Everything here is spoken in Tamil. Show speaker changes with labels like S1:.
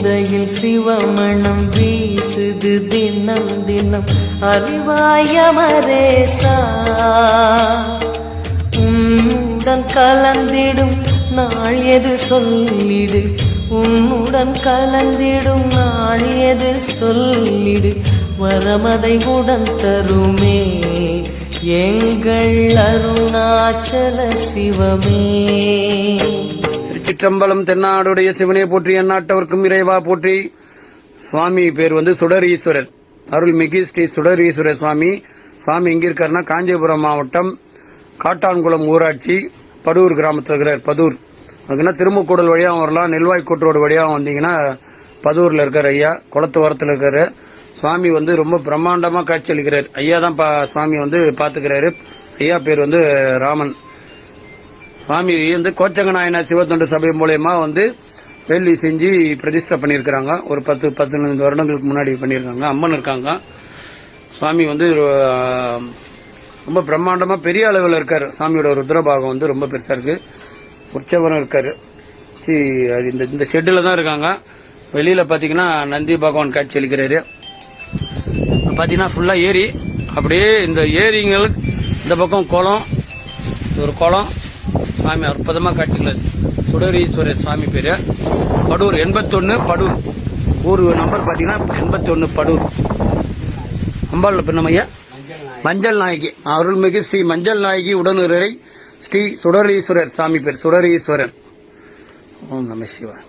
S1: சிந்தையில் சிவமணம் வீசுது தினம் தினம். அறிவாயமரேசா உன்னுடன் கலந்திடும் நாள் எது சொல்லிடு. உன்னுடன் கலந்திடும் நாள் எது சொல்லிடு. வரமதை உடன் தருமே. எங்கள் அருணாச்சல சிவமே.
S2: திருச்சிற்றம்பலம் தென்னாடுடைய சிவனே போற்றி எந்நாட்டவர்க்கும் இறைவா போற்றி. சுவாமி பேர் வந்து சுடரீஸ்வரர். அருள்மிகு ஸ்ரீ சுடரீஸ்வரர் சுவாமி. சுவாமி எங்க இருக்காருன்னா காஞ்சிபுரம் மாவட்டம் காட்டான்குளம் ஊராட்சி படூர் கிராமத்தில் இருக்கிறார் பதூர். அதுக்குன்னா திருமுக்கூடல் வழியாக வரலாம் நெல்வாய்க்கோட்டு ரோடு வழியாக வந்தீங்கன்னா பதூரில் இருக்கார் ஐயா குளத்து ஓரத்தில் இருக்கிற சுவாமி வந்து ரொம்ப பிரம்மாண்டமாக காட்சி அளிக்கிறார். ஐயா தான் பா- சுவாமி வந்து பார்த்துக்கிறாரு ஐயா பேர் வந்து ராமன். சுவாமி வந்து கோச்சங்க நாயனார் சிவத்தொண்டு சபை மூலயமா வந்து வெள்ளி செஞ்சு பிரதிஷ்டை பண்ணியிருக்கிறாங்க. ஒரு பத்து பதினைந்து வருடங்களுக்கு முன்னாடி பண்ணியிருக்காங்க. அம்மன் இருக்காங்க. சுவாமி வந்து ரொம்ப பிரம்மாண்டமாக பெரிய அளவில் இருக்கார். சாமியோட ருத்ரபாகம் வந்து ரொம்ப பெருசாக இருக்கு. உற்சவரம் இருக்கார். சி, அது இந்த இந்த ஷெட்டில் தான் இருக்காங்க. வெளியில் பார்த்தீங்கன்னா நந்தி பகவான் காட்சி அளிக்கிறாரு. பார்த்தீங்கன்னா ஃபுல்லாக ஏரி. அப்படியே இந்த ஏரிங்களுக்கு இந்த பக்கம் குளம் ஒரு குளம். சாமி அற்புதமாக காட்டுகிறது சுடரீஸ்வரர் சாமி பேர். படூர் எண்பத்தொன்று படூர். ஊர் நம்பர் பார்த்தீங்கன்னா எண்பத்தொன்று படூர். அம்பாள் பின்னமையா மஞ்சள் நாயகி. அருள்மிகு ஸ்ரீ மஞ்சள் நாயகி உடனுரை ஸ்ரீ சுடரீஸ்வரர் சாமி பேர். சுடரீஸ்வரன். ஓம் நம சிவாய்.